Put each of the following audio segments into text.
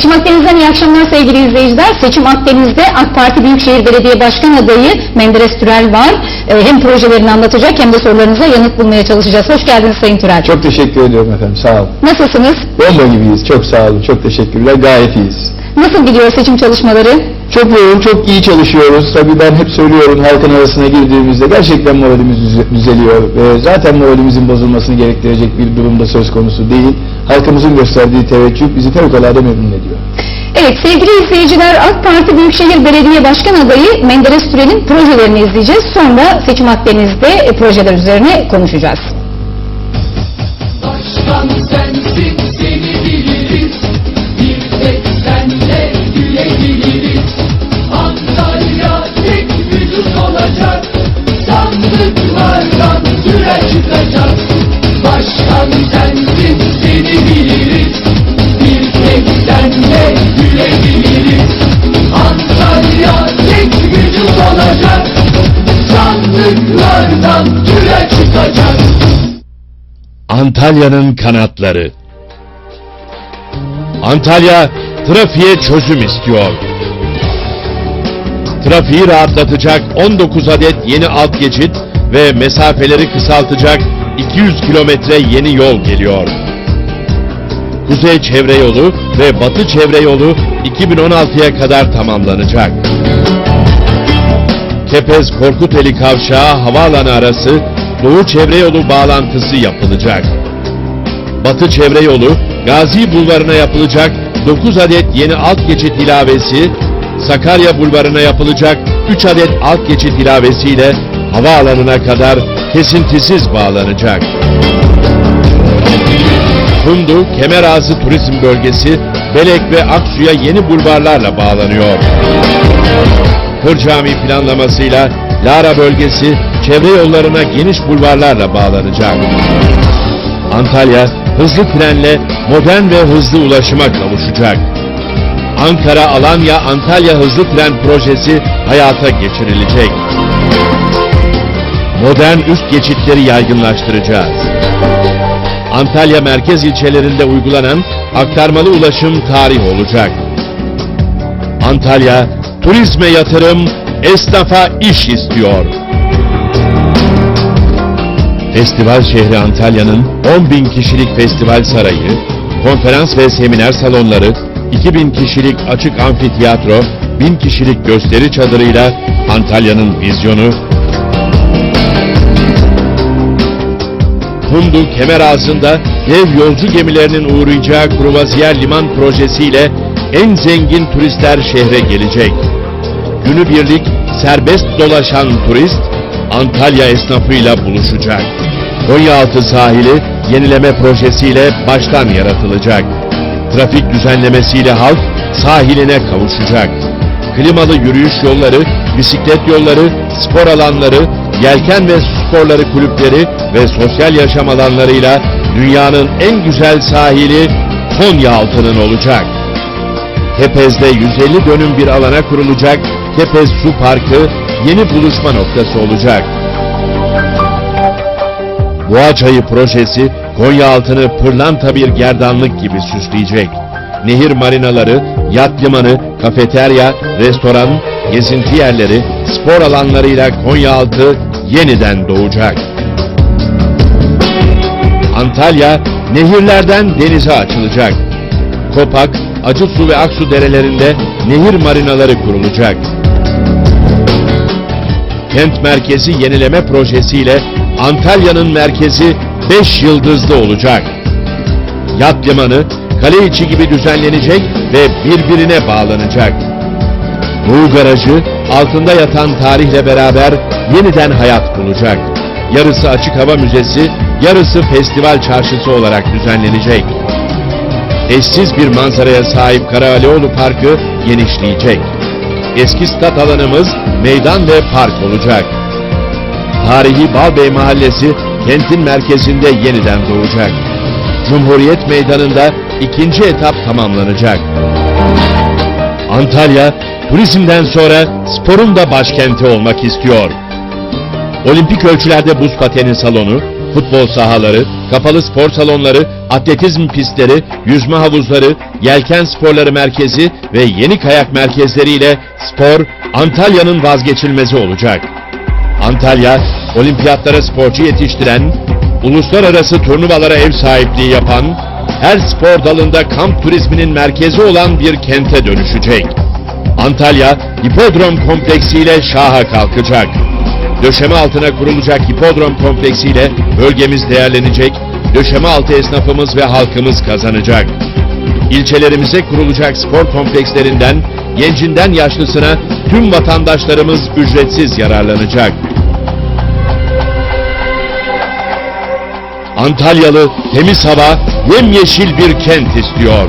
Seçim Akdeniz'den iyi akşamlar sevgili izleyiciler. Seçim Akdeniz'de AK Parti Büyükşehir Belediye Başkan adayı Menderes Türel var. Ee, Hem projelerini anlatacak hem de sorularınıza yanıt bulmaya çalışacağız. Hoş geldiniz Sayın Türel. Çok teşekkür ediyorum efendim. Sağ olun. Nasılsınız? Bomba gibiyiz. Çok sağ olun. Çok teşekkürler. Gayet iyiyiz. Nasıl gidiyor seçim çalışmaları? Çok yoğun, çok iyi çalışıyoruz. Tabii ben hep söylüyorum halkın arasına girdiğimizde gerçekten moralimiz düze- düzeliyor. Zaten moralimizin bozulmasını gerektirecek bir durumda söz konusu değil. Halkımızın gösterdiği teveccüh bizi fevkalade memnun ediyor. Evet sevgili izleyiciler AK Parti Büyükşehir Belediye Başkan adayı Menderes Türel'in projelerini izleyeceğiz. Sonra Seçim Akdeniz'de e, projeler üzerine konuşacağız. Başkan sensin seni biliriz Bir tek senle gülebiliriz Antalya tek vücut olacak Sandıklardan süre çıkacak Başkan sensin Antalya'nın kanatları. Antalya trafiğe çözüm istiyor. Trafiği rahatlatacak 19 adet yeni alt geçit ve mesafeleri kısaltacak 200 kilometre yeni yol geliyor. Kuzey Çevre Yolu ve Batı Çevre Yolu 2016'ya kadar tamamlanacak. Kepez Korkuteli Kavşağı havaalanı arası Doğu Çevre Yolu bağlantısı yapılacak. Batı Çevre Yolu Gazi Bulvarı'na yapılacak 9 adet yeni alt geçit ilavesi, Sakarya Bulvarı'na yapılacak 3 adet alt geçit ilavesiyle havaalanına kadar kesintisiz bağlanacak. Fundu, Kemerazı Turizm Bölgesi, Belek ve Aksu'ya yeni bulvarlarla bağlanıyor. Kır Cami planlamasıyla Lara bölgesi çevre yollarına geniş bulvarlarla bağlanacak. Antalya hızlı trenle modern ve hızlı ulaşıma kavuşacak. Ankara Alanya Antalya hızlı tren projesi hayata geçirilecek. Modern üst geçitleri yaygınlaştıracağız. Antalya merkez ilçelerinde uygulanan aktarmalı ulaşım tarih olacak. Antalya, turizme yatırım, esnafa iş istiyor. Festival şehri Antalya'nın 10 bin kişilik festival sarayı, konferans ve seminer salonları, 2000 kişilik açık amfiteyatro, 1000 kişilik gösteri çadırıyla Antalya'nın vizyonu, Hundu kemer ağzında dev yolcu gemilerinin uğrayacağı kruvaziyer liman projesiyle en zengin turistler şehre gelecek. Günübirlik serbest dolaşan turist Antalya esnafıyla buluşacak. Konyaaltı sahili yenileme projesiyle baştan yaratılacak. Trafik düzenlemesiyle halk sahiline kavuşacak. Klimalı yürüyüş yolları, bisiklet yolları, spor alanları, yelken ve sporları kulüpleri ve sosyal yaşam alanlarıyla dünyanın en güzel sahili Konyaaltı'nın olacak. Kepez'de 150 dönüm bir alana kurulacak Kepez Su Parkı yeni buluşma noktası olacak. Boğaçayı projesi Konyaaltı'nı pırlanta bir gerdanlık gibi süsleyecek. Nehir marinaları, yat limanı, kafeterya, restoran, gezinti yerleri, spor alanlarıyla Konyaaltı yeniden doğacak. Antalya nehirlerden denize açılacak. Kopak, Acısu ve Aksu derelerinde nehir marinaları kurulacak. Kent merkezi yenileme projesiyle Antalya'nın merkezi 5 yıldızlı olacak. Yat limanı kale içi gibi düzenlenecek ve birbirine bağlanacak. Doğu Garajı altında yatan tarihle beraber yeniden hayat bulacak. Yarısı açık hava müzesi, yarısı festival çarşısı olarak düzenlenecek. Eşsiz bir manzaraya sahip Karahalioğlu Parkı genişleyecek. Eski stat alanımız meydan ve park olacak. Tarihi Balbey Mahallesi kentin merkezinde yeniden doğacak. Cumhuriyet Meydanı'nda ikinci etap tamamlanacak. Antalya, turizmden sonra sporun da başkenti olmak istiyor. Olimpik ölçülerde buz pateni salonu, futbol sahaları, kapalı spor salonları, atletizm pistleri, yüzme havuzları, yelken sporları merkezi ve yeni kayak merkezleriyle spor Antalya'nın vazgeçilmezi olacak. Antalya, olimpiyatlara sporcu yetiştiren, uluslararası turnuvalara ev sahipliği yapan, her spor dalında kamp turizminin merkezi olan bir kente dönüşecek. Antalya, hipodrom kompleksiyle şaha kalkacak. Döşeme altına kurulacak hipodrom kompleksiyle bölgemiz değerlenecek, döşeme altı esnafımız ve halkımız kazanacak. İlçelerimize kurulacak spor komplekslerinden gencinden yaşlısına tüm vatandaşlarımız ücretsiz yararlanacak. Antalyalı temiz hava, yemyeşil bir kent istiyor.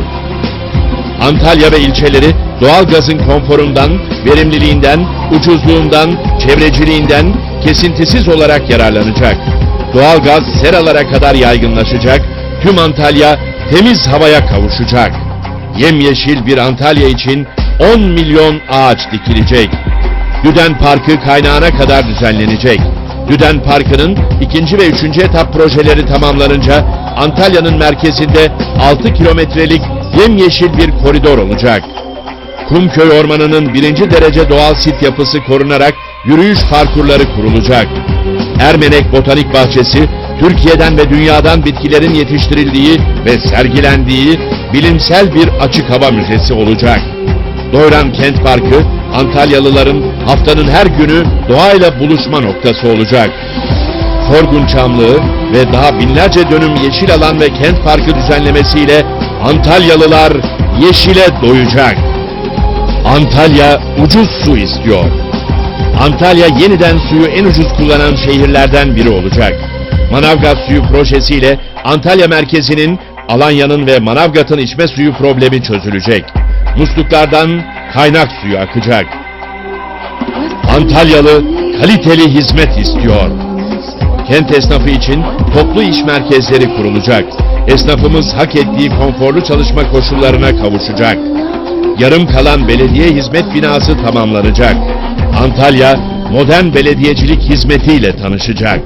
Antalya ve ilçeleri doğalgazın konforundan, verimliliğinden, ucuzluğundan, çevreciliğinden kesintisiz olarak yararlanacak. Doğalgaz seralara kadar yaygınlaşacak, tüm Antalya temiz havaya kavuşacak. Yemyeşil bir Antalya için 10 milyon ağaç dikilecek. Düden Parkı kaynağına kadar düzenlenecek. Düden Parkı'nın ikinci ve üçüncü etap projeleri tamamlanınca Antalya'nın merkezinde 6 kilometrelik yemyeşil bir koridor olacak. Kumköy Ormanı'nın birinci derece doğal sit yapısı korunarak yürüyüş parkurları kurulacak. Ermenek Botanik Bahçesi, Türkiye'den ve dünyadan bitkilerin yetiştirildiği ve sergilendiği bilimsel bir açık hava müzesi olacak. Doyran Kent Parkı, Antalyalıların haftanın her günü doğayla buluşma noktası olacak. Korgun Çamlığı ve daha binlerce dönüm yeşil alan ve kent parkı düzenlemesiyle Antalyalılar yeşile doyacak. Antalya ucuz su istiyor. Antalya yeniden suyu en ucuz kullanan şehirlerden biri olacak. Manavgat suyu projesiyle Antalya merkezinin, Alanya'nın ve Manavgat'ın içme suyu problemi çözülecek. Musluklardan kaynak suyu akacak. Antalyalı kaliteli hizmet istiyor. Kent esnafı için toplu iş merkezleri kurulacak. Esnafımız hak ettiği konforlu çalışma koşullarına kavuşacak. Yarım kalan belediye hizmet binası tamamlanacak. Antalya modern belediyecilik hizmetiyle tanışacak.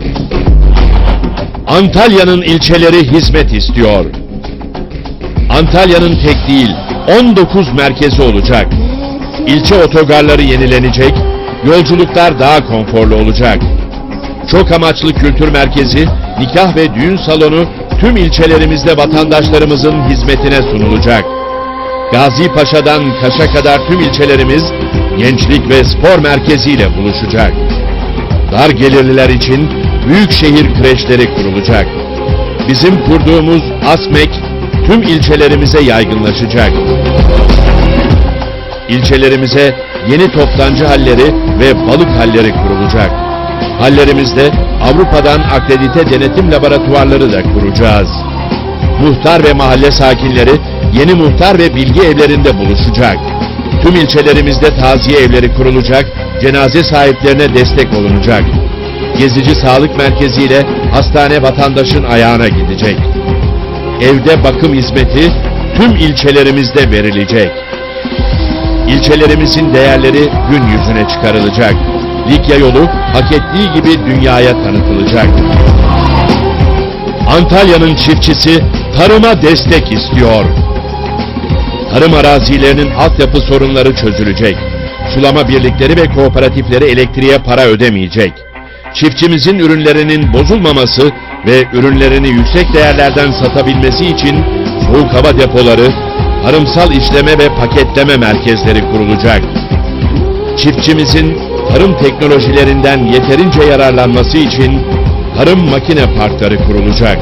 Antalya'nın ilçeleri hizmet istiyor. Antalya'nın tek değil 19 merkezi olacak. İlçe otogarları yenilenecek, yolculuklar daha konforlu olacak. Çok amaçlı kültür merkezi, nikah ve düğün salonu tüm ilçelerimizde vatandaşlarımızın hizmetine sunulacak. Gazi Paşa'dan Kaş'a kadar tüm ilçelerimiz gençlik ve spor merkeziyle buluşacak. Dar gelirliler için büyükşehir kreşleri kurulacak. Bizim kurduğumuz ASMEK tüm ilçelerimize yaygınlaşacak. İlçelerimize yeni toptancı halleri ve balık halleri kurulacak. Hallerimizde Avrupa'dan akredite denetim laboratuvarları da kuracağız. Muhtar ve mahalle sakinleri yeni muhtar ve bilgi evlerinde buluşacak. Tüm ilçelerimizde taziye evleri kurulacak, cenaze sahiplerine destek olunacak. Gezici sağlık merkeziyle hastane vatandaşın ayağına gidecek. Evde bakım hizmeti tüm ilçelerimizde verilecek. İlçelerimizin değerleri gün yüzüne çıkarılacak. Likya yolu hak ettiği gibi dünyaya tanıtılacak. Antalya'nın çiftçisi tarıma destek istiyor. Tarım arazilerinin altyapı sorunları çözülecek. Sulama birlikleri ve kooperatifleri elektriğe para ödemeyecek. Çiftçimizin ürünlerinin bozulmaması ve ürünlerini yüksek değerlerden satabilmesi için soğuk hava depoları, tarımsal işleme ve paketleme merkezleri kurulacak. Çiftçimizin tarım teknolojilerinden yeterince yararlanması için tarım makine parkları kurulacak.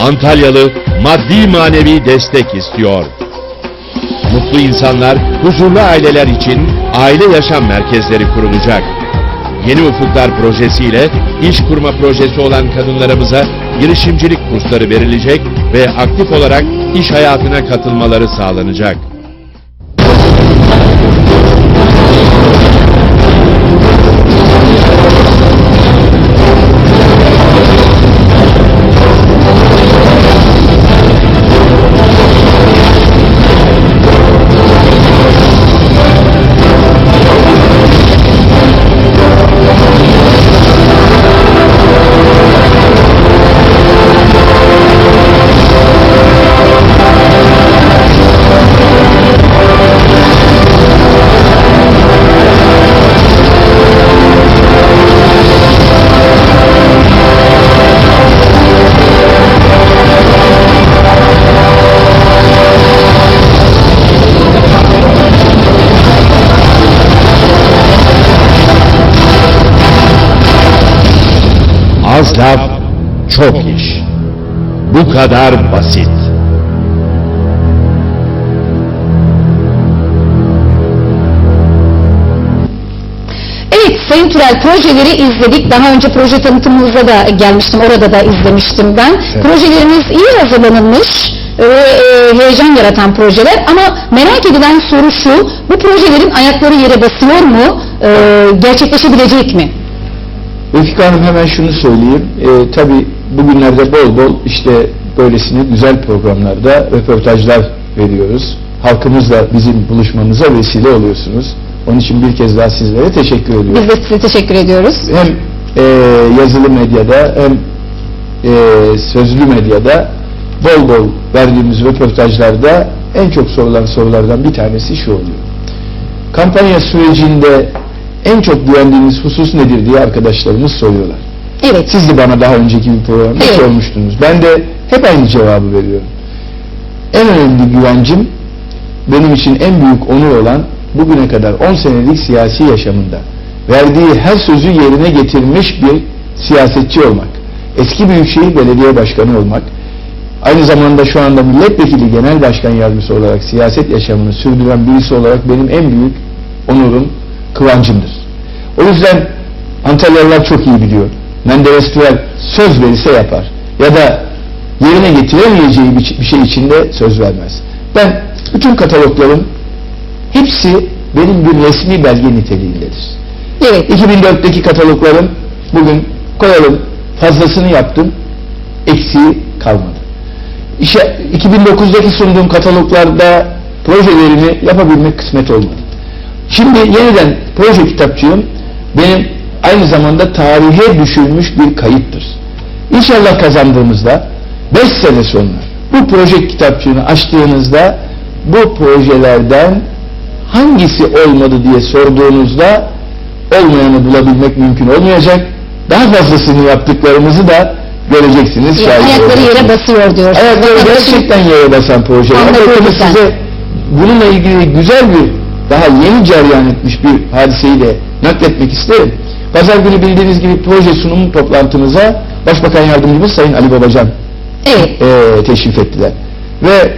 Antalyalı maddi manevi destek istiyor. Mutlu insanlar, huzurlu aileler için aile yaşam merkezleri kurulacak. Yeni Ufuklar projesiyle iş kurma projesi olan kadınlarımıza girişimcilik kursları verilecek ve aktif olarak iş hayatına katılmaları sağlanacak. Laf çok iş. Bu kadar basit. Evet Sayın Türel projeleri izledik. Daha önce proje tanıtımımıza da gelmiştim. Orada da izlemiştim ben. Projeleriniz iyi hazırlanılmış ve e, heyecan yaratan projeler ama merak edilen soru şu. Bu projelerin ayakları yere basıyor mu? E, gerçekleşebilecek mi? Refika Hanım hemen şunu söyleyeyim. Ee, tabii bugünlerde bol bol işte böylesine güzel programlarda röportajlar veriyoruz. Halkımızla bizim buluşmamıza vesile oluyorsunuz. Onun için bir kez daha sizlere teşekkür ediyorum. Biz de size teşekkür ediyoruz. Hem e, yazılı medyada hem e, sözlü medyada bol bol verdiğimiz röportajlarda en çok sorulan sorulardan bir tanesi şu oluyor. Kampanya sürecinde en çok güvendiğiniz husus nedir diye arkadaşlarımız soruyorlar. Evet. Siz de bana daha önceki bir programda Evet. sormuştunuz. Ben de hep aynı cevabı veriyorum. En önemli güvencim benim için en büyük onur olan bugüne kadar 10 senelik siyasi yaşamında verdiği her sözü yerine getirmiş bir siyasetçi olmak. Eski Büyükşehir Belediye Başkanı olmak. Aynı zamanda şu anda milletvekili genel başkan yardımcısı olarak siyaset yaşamını sürdüren birisi olarak benim en büyük onurum, kıvancımdır. O yüzden Antalyalılar çok iyi biliyor. Menderes Türel söz verirse yapar. Ya da yerine getiremeyeceği bir şey içinde söz vermez. Ben bütün kataloglarım hepsi benim bir resmi belge niteliğindedir. Evet. 2004'teki kataloglarım bugün koyalım fazlasını yaptım eksiği kalmadı. İşe 2009'daki sunduğum kataloglarda projelerimi yapabilmek kısmet olmadı. Şimdi yeniden proje kitapçığım benim aynı zamanda tarihe düşülmüş bir kayıttır. İnşallah kazandığımızda 5 sene sonra bu proje kitapçığını açtığınızda bu projelerden hangisi olmadı diye sorduğunuzda olmayanı bulabilmek mümkün olmayacak. Daha fazlasını yaptıklarımızı da göreceksiniz. şahit Ayakları yere basıyor diyorsunuz. Ayakları gerçekten yere basan projeler. Anladım size bununla ilgili güzel bir daha yeni cereyan etmiş bir hadiseyi de nakletmek isterim. Pazar günü bildiğiniz gibi proje sunum toplantımıza Başbakan Yardımcımız Sayın Ali Babacan Evet. e, teşrif ettiler. Ve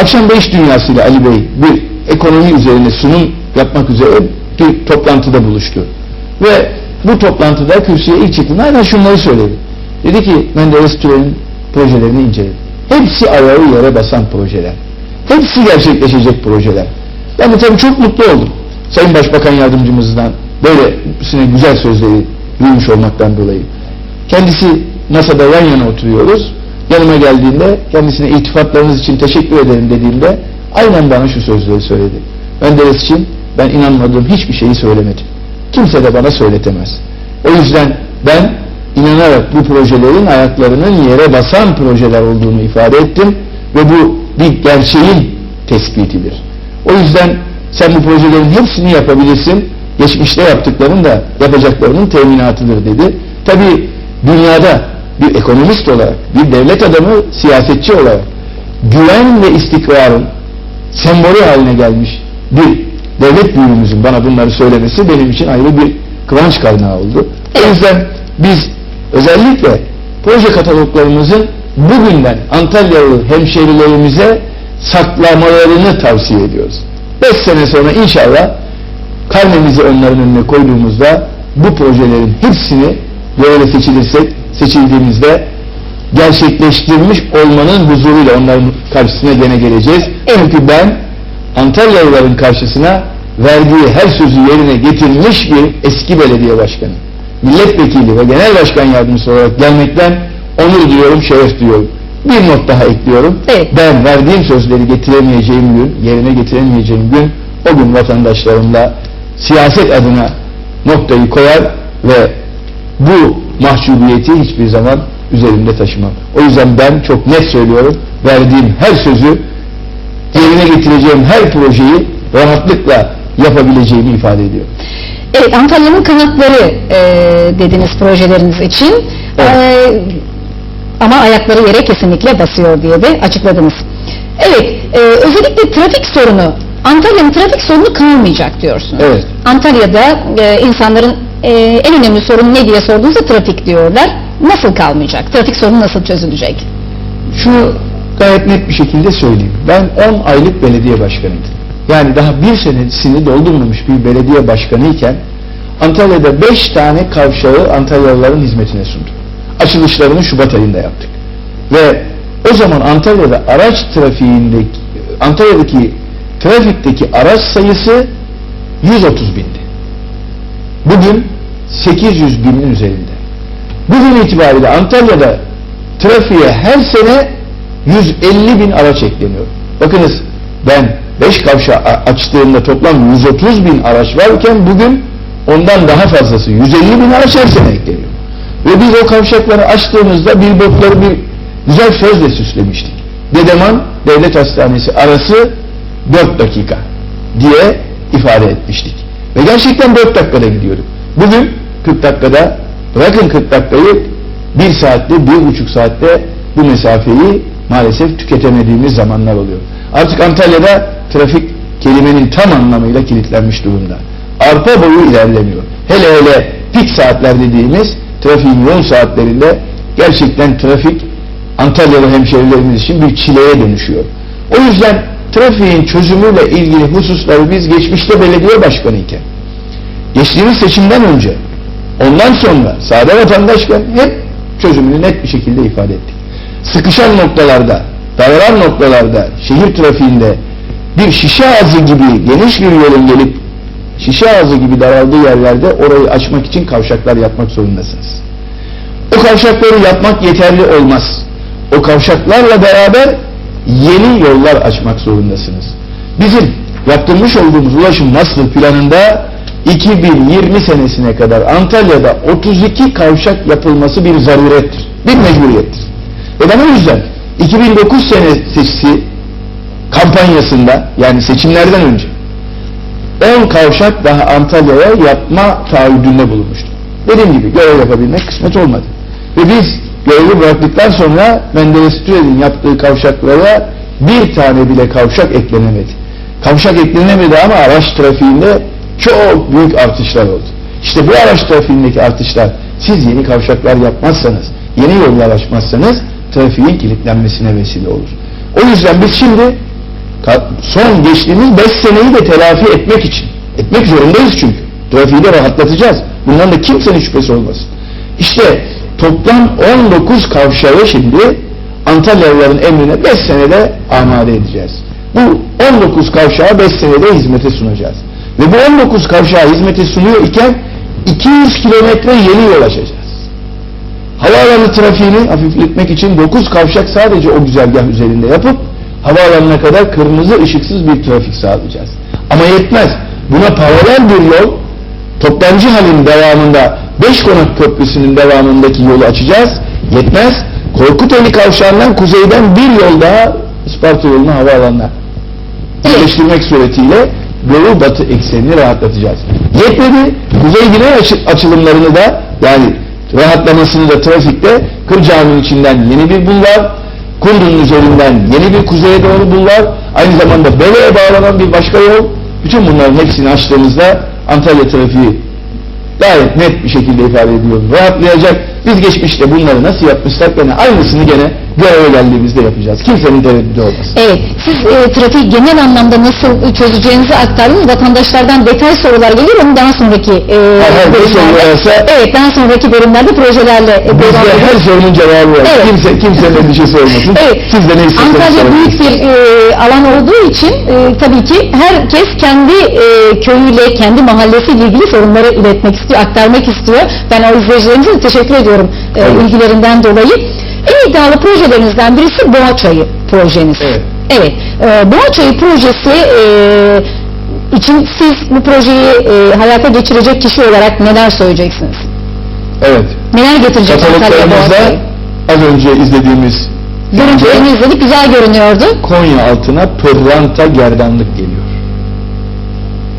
akşam beş dünyasıyla Ali Bey bir ekonomi üzerine sunum yapmak üzere bir toplantıda buluştu. Ve bu toplantıda kürsüye ilk çıktığında aynen şunları söyledi. Dedi ki Menderes Türel'in projelerini inceledim. Hepsi ayağı yere basan projeler. Hepsi gerçekleşecek projeler. Ben de tabii çok mutlu oldum. Sayın Başbakan Yardımcımızdan böylesine güzel sözleri duymuş olmaktan dolayı. Kendisi masada yan yana oturuyoruz. Yanıma geldiğinde kendisine iltifatlarınız için teşekkür ederim dediğimde aynen bana şu sözleri söyledi. Menderes için ben inanmadığım hiçbir şeyi söylemedim. Kimse de bana söyletemez. O yüzden ben inanarak bu projelerin ayaklarının yere basan projeler olduğunu ifade ettim ve bu bir gerçeğin tespitidir. O yüzden sen bu projelerin hepsini yapabilirsin. Geçmişte yaptıkların da yapacaklarının teminatıdır dedi. Tabi dünyada bir ekonomist olarak, bir devlet adamı, siyasetçi olarak güven ve istikrarın sembolü haline gelmiş bir devlet büyüğümüzün bana bunları söylemesi benim için ayrı bir kıvanç kaynağı oldu. O yüzden biz özellikle proje kataloglarımızın bugünden Antalyalı hemşerilerimize saklamalarını tavsiye ediyoruz. 5 sene sonra inşallah karnemizi onların önüne koyduğumuzda bu projelerin hepsini göreve seçilirsek, seçildiğimizde gerçekleştirmiş olmanın huzuruyla onların karşısına gene geleceğiz. Çünkü ben Antalyalıların karşısına verdiği her sözü yerine getirmiş bir eski belediye başkanı, milletvekili ve genel başkan yardımcısı olarak gelmekten onur duyuyorum, şeref duyuyorum. Bir not daha ekliyorum. Evet. Ben verdiğim sözleri getiremeyeceğim gün, yerine getiremeyeceğim gün o gün vatandaşlarımla siyaset adına noktayı koyar ve bu mahcubiyeti hiçbir zaman üzerimde taşımam. O yüzden ben çok net söylüyorum. Verdiğim her sözü yerine getireceğim her projeyi rahatlıkla yapabileceğimi ifade ediyorum. Evet, Antalya'nın kanatları e, dediniz projeleriniz için. Evet. E, ama ayakları yere kesinlikle basıyor diye de açıkladınız. Evet, e, özellikle trafik sorunu, Antalya'nın trafik sorunu kalmayacak diyorsunuz. Evet. Antalya'da e, insanların e, en önemli sorun ne diye sorduğunuzda trafik diyorlar. nasıl kalmayacak? Trafik sorunu nasıl çözülecek? Şunu gayet net bir şekilde söyleyeyim. Ben 10 aylık belediye başkanıydım. Yani daha bir senesini doldurmamış bir belediye başkanı iken Antalya'da 5 tane kavşağı Antalyalıların hizmetine sundum. Açılışlarını Şubat ayında yaptık. Ve o zaman Antalya'da araç trafiğindeki Antalya'daki trafikteki araç sayısı 130 bindi. Bugün 800 binin üzerinde. Bugün itibariyle Antalya'da trafiğe her sene 150 bin araç ekleniyor. Bakınız ben 5 kavşağı a- açtığımda toplam 130 bin araç varken bugün ondan daha fazlası 150 bin araç her sene ekleniyor. Ve biz o kavşakları açtığımızda billboardları bir güzel sözle süslemiştik. Dedeman Devlet Hastanesi arası 4 dakika diye ifade etmiştik. Ve gerçekten 4 dakikada gidiyorum. Bugün 40 dakikada bırakın 40 dakikayı 1 saatte, 1,5 saatte bu mesafeyi maalesef tüketemediğimiz zamanlar oluyor. Artık Antalya'da trafik kelimenin tam anlamıyla kilitlenmiş durumda. Arpa boyu ilerlemiyor. Hele hele pik saatler dediğimiz trafiğin yoğun saatlerinde gerçekten trafik Antalyalı hemşehrilerimiz için bir çileye dönüşüyor. O yüzden trafiğin çözümüyle ilgili hususları biz geçmişte belediye başkanı iken, geçtiğimiz seçimden önce, ondan sonra sade vatandaşken hep çözümünü net bir şekilde ifade ettik. Sıkışan noktalarda, dağılan noktalarda, şehir trafiğinde bir şişe ağzı gibi geniş bir yolun gelip şişe ağzı gibi daraldığı yerlerde orayı açmak için kavşaklar yapmak zorundasınız. O kavşakları yapmak yeterli olmaz. O kavşaklarla beraber yeni yollar açmak zorundasınız. Bizim yaptırmış olduğumuz ulaşım master planında 2020 senesine kadar Antalya'da 32 kavşak yapılması bir zarurettir. Bir mecburiyettir. Ve ben o yüzden 2009 senesi kampanyasında yani seçimlerden önce 10 kavşak daha Antalya'ya yapma taahhüdünde bulunmuştu. Dediğim gibi görev yapabilmek kısmet olmadı. Ve biz görevi bıraktıktan sonra Menderes Türel'in yaptığı kavşaklara bir tane bile kavşak eklenemedi. Kavşak eklenemedi ama araç trafiğinde çok büyük artışlar oldu. İşte bu araç trafiğindeki artışlar siz yeni kavşaklar yapmazsanız, yeni yollar açmazsanız trafiğin kilitlenmesine vesile olur. O yüzden biz şimdi son geçtiğimiz 5 seneyi de telafi etmek için. Etmek zorundayız çünkü. Trafiği de rahatlatacağız. Bundan da kimsenin şüphesi olmasın. İşte toplam 19 kavşağı şimdi Antalyalıların emrine 5 senede amade edeceğiz. Bu 19 kavşağı 5 senede hizmete sunacağız. Ve bu 19 kavşağı hizmete sunuyor iken 200 kilometre yeni yol açacağız. Havaalanı trafiğini hafifletmek için 9 kavşak sadece o güzergah üzerinde yapıp havaalanına kadar kırmızı ışıksız bir trafik sağlayacağız. Ama yetmez. Buna paralel bir yol Toptancı halin devamında Beş Konak Köprüsü'nün devamındaki yolu açacağız. Yetmez. Korkuteli kavşağından kuzeyden bir yol daha Isparta yolunu havaalanına birleştirmek suretiyle doğu batı eksenini rahatlatacağız. Yetmedi. Kuzey güney açı- açılımlarını da yani rahatlamasını da trafikte Kır Camii'nin içinden yeni bir bulvar, Kundur'un üzerinden yeni bir kuzeye doğru bulvar, aynı zamanda Bele'ye bağlanan bir başka yol. Bütün bunların hepsini açtığımızda Antalya trafiği gayet net bir şekilde ifade ediyorum. Rahatlayacak. Biz geçmişte bunları nasıl yapmışsak gene aynısını gene göreve geldiğimizde yapacağız. Kimsenin tereddüdü olmasın. Evet, siz e, trafiği genel anlamda nasıl çözeceğinizi aktardınız. Vatandaşlardan detay sorular geliyor. Onu daha sonraki e, bir soru varsa- evet, daha sonraki bölümlerde projelerle e, devam Bizde edeceğiz. her sorunun cevabı var. Evet. Kimse, kimsenin endişesi olmasın. Evet. Siz de ne isterseniz Antalya sorun. büyük bir e, alan olduğu için e, tabii ki herkes kendi e, köyüyle, kendi mahallesiyle ilgili sorunları iletmek istiyor, aktarmak istiyor. Ben o izleyicilerimize de teşekkür ediyorum e, Evet. ilgilerinden dolayı. En iddialı projelerinizden birisi Boğaçayı projeniz. Evet. Evet. E, Boğaçayı projesi e, için siz bu projeyi e, hayata geçirecek kişi olarak neler söyleyeceksiniz? Evet. Neler getirecek Antalya Boğaçayı? az önce izlediğimiz Görüntülerini izledik, güzel görünüyordu. Konya altına pırlanta gerdanlık geliyor.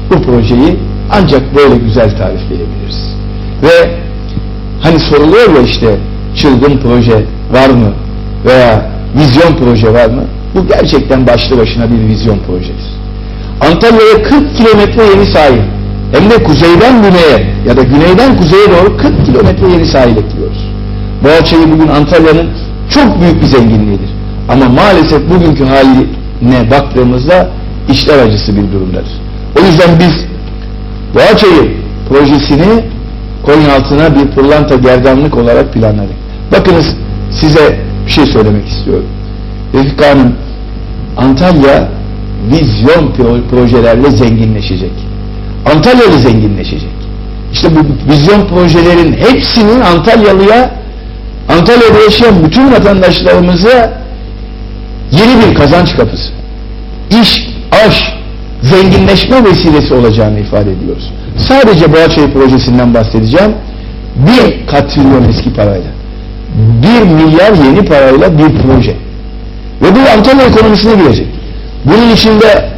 Bu projeyi ancak böyle güzel tarifleyebiliriz. Ve hani soruluyor ya işte çılgın proje var mı veya vizyon proje var mı? Bu gerçekten başlı başına bir vizyon projesi. Antalya'ya 40 kilometre yeni sahil. Hem de kuzeyden güneye ya da güneyden kuzeye doğru 40 kilometre yeni sahil ekliyoruz. Boğaçayı bugün Antalya'nın çok büyük bir zenginliğidir. Ama maalesef bugünkü haline baktığımızda işler acısı bir durumdadır. O yüzden biz Boğaçayı projesini Konyaaltı'na bir pırlanta gerdanlık olarak planladık. Bakınız size bir şey söylemek istiyorum. Refika Hanım, Antalya vizyon pro- projelerle zenginleşecek. Antalyalı zenginleşecek. İşte bu vizyon projelerin hepsinin Antalyalıya, Antalya'da yaşayan bütün vatandaşlarımıza yeni bir kazanç kapısı. İş, aş, zenginleşme vesilesi olacağını ifade ediyoruz. Sadece Boğaçayı projesinden bahsedeceğim. Bir katrilyon eski parayla. Bir milyar yeni parayla bir proje. Ve bu Antalya ekonomisine girecek. Bunun içinde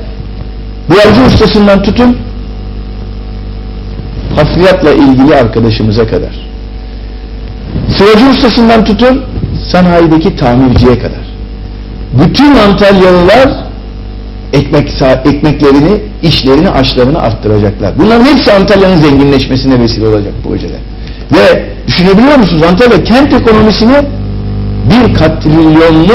boyacı ustasından tutun hafriyatla ilgili arkadaşımıza kadar. Sıvacı ustasından tutun sanayideki tamirciye kadar. Bütün Antalyalılar ekmek ekmeklerini, işlerini, aşlarını arttıracaklar. Bunların hepsi Antalya'nın zenginleşmesine vesile olacak bu projeler. Ve düşünebiliyor musunuz? Antalya kent ekonomisini bir katrilyonluk